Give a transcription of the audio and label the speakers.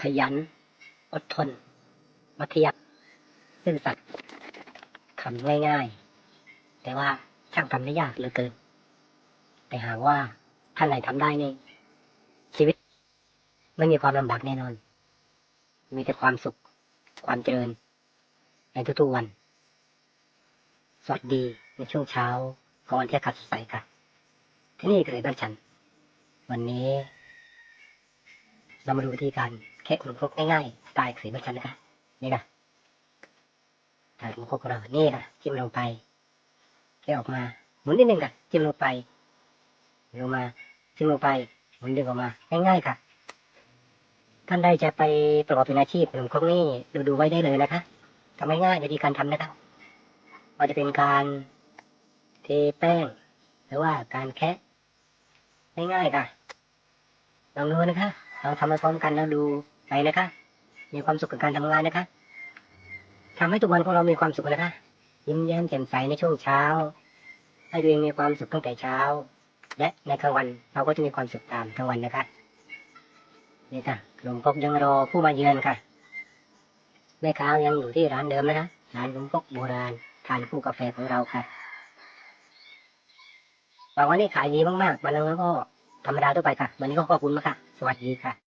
Speaker 1: ขยัน อดทน มัธยัสถ์ซื่อสัตย์ทำง่ายๆ แต่ว่าช่างทำได้ยากเหลือเกิน แต่หากว่าท่านไหนทำได้นี่ชีวิต ไม่มีความลำบากแน่นอน มีแต่ความสุข ความเจริญ ในทุกๆวัน สวัสดีในช่วงเช้าขอนที่อากาศสใสค่ะ ที่นี่คือบ้านฉัน วันนี้ เรามาดูวิธีการ แค่ขนมครกง่ายๆสไตล์สีเบ้านฉันนะคะนี่ค่ะทานขนมครกของเรานี่ค่ะจิ้มลงไปแค่ออกมาหมุนนิดนึงค่ะจิ้มลงไปลงมาจิ้มลงไปหมุนดึงออกมาง่ายๆค่ะท่านใดจะไปประกอบเป็นอาชีพขนมครกนี่ดูดูๆไว้ได้เลยนะคะทำง่ายๆวิธีการทำนะคะว่าจะเป็นการเทแป้ง หรือว่าการแคะง่ายๆค่ะลองดูนะคะลองทำไปพร้อมกันแล้วดู นะคะ มีความสุขกับการทำงานนะคะทำให้ทุกวันของเรามีความสุขนะคะ ยิ้มแย้มแจ่มใสในช่วงเช้า ให้ตัวเองมีความสุขตั้งแต่เช้า และในกลางวันเราก็จะมีความสุขตามทั้งวันนะคะ นี่ค่ะหลวงพกยังรอผู้มาเยือนค่ะ แม่ค้ายังอยู่ที่ร้านเดิมนะคะร้านหลวงพกโบราณทานคู่กาแฟของเราค่ะบางวันนี้ขายดีมากๆวันนึงแล้วก็ธรรมดาทั่วไปค่ะ วันนี้ก็ขอบคุณมากค่ะ สวัสดีค่ะ